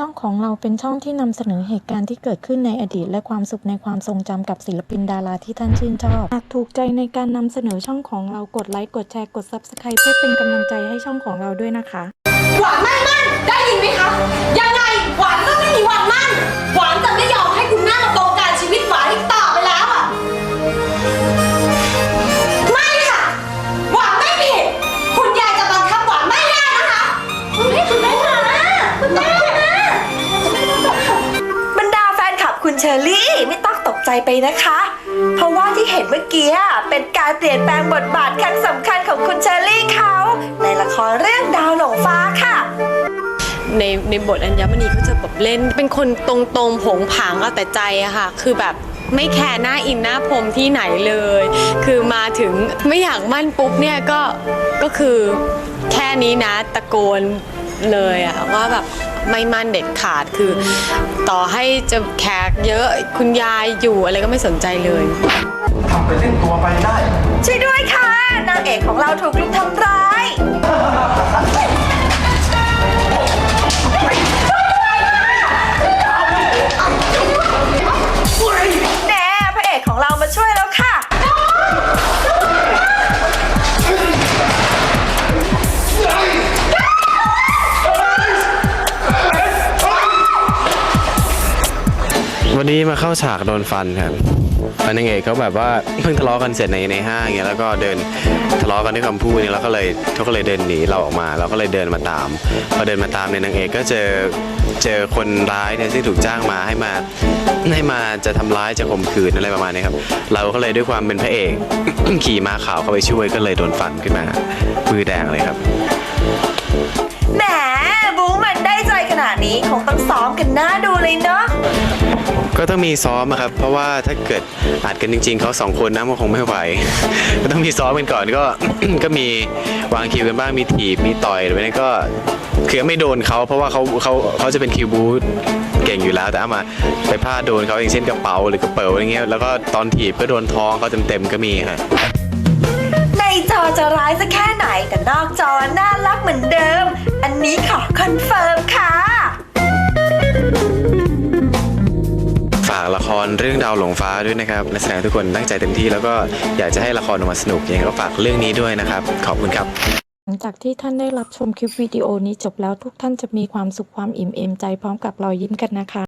ช่องของเราเป็นช่องที่นำเสนอเหตุการณ์ที่เกิดขึ้นในอดีต และความสุขในความทรงจำกับศิลปินดาราที่ท่านชื่นชอบ หากถูกใจในการนำเสนอช่องของเรากดไลค์กดแชร์กด Subscribe เพื่อเป็นกำลังใจให้ช่องของเราด้วยนะคะ หวานไม่มั่นได้ยินไหมคะยัง อรี่ไม่ต้องตกใจไปนะคะ เพราะว่าที่เห็นเมื่อกี้เป็นการเปลี่ยนแปลงบทบาทครั้งสำคัญของคุณเชอรี่เขา ในละครเรื่องดาวหลงฟ้าค่ะ ในในบทอัญมณีเขาจะแบบเล่น เป็นคนตรงๆผงผางเอาแต่ใจอะค่ะ คือแบบไม่แคร์หน้าอินหน้าพรมที่ไหนเลย คือมาถึงไม่อยากมั่นปุ๊บเนี่ยก็ก็คือแค่นี้นะตะโกน เลยอะว่าแบบไม่มั่นเด็ดขาดคือ ต่อให้จะแขกเยอะคุณยายอยู่อะไรก็ไม่สนใจเลย ทำไปเล่นตัวไปได้ ช่วยด้วย วันนี้มาเข้าฉากโดนฟันครับแล้วนางเอกเขาแบบว่าเพิ่งทะเลาะกันเสร็จในในห้างเงี้ยแล้วก็เดินทะเลาะกันด้วยคำพูดเนี่ยแล้วก็เลยเขาก็เลยเดินหนีเราออกมา เราก็เลยเดินมาตามพอเดินมาตามเนี่ยนางเอกก็เจอเจอคนร้ายเนี่ยที่ถูกจ้างมาให้มาให้มาจะทำร้ายจะข่มขืนอะไรประมาณนี้ครับเราก็เลยด้วยความเป็นพระเอก ขี่ม้าขาวเข้าไปช่วยก็เลยโดนฟันขึ้นมามือแดงเลยครับแหมบูมันได้ใจขนาดนี้คงต้องซ้อมกันหน้าดูเลยเนาะ ก็ต้องมีซ้อมอะครับ เพราะว่าถ้าเกิดอัดกันจริง ๆเขาสองคนนะมันคงไม่ไหว ก็ต้องมีซ้อมกันก่อนก็ ก็มีวางคิวกันบ้างมีถีบมีต่อยหรือไม่ก็คือไม่โดนเขาเพราะว่าเขาเขาเขาจะเป็นคิวบูธเก่งอยู่แล้ว แต่เอามาไปพลาดโดนเขาอย่างเช่นกระเป๋าหรือกระเป๋าอะไรเงี้ยแล้วก็ตอนถีบก็โดนท้องเขาเต็มๆก็มีครับในจอจะร้ายสักแค่ไหนแต่นอกจอน่ารักเหมือนเดิม อันนี้ขอคอนเฟิร์มค่ะ ละครเรื่องดาวหลงฟ้าด้วยนะครับนักแสดงทุกคนตั้งใจเต็มที่แล้วก็อยากจะให้ละครออกมาสนุกยังไงก็ฝากเรื่องนี้ด้วยนะครับ ขอบคุณครับ หลังจากที่ท่านได้รับชมคลิปวิดีโอนี้จบแล้วทุกท่านจะมีความสุขความอิ่มเอมใจพร้อมกับรอยยิ้มกันนะคะ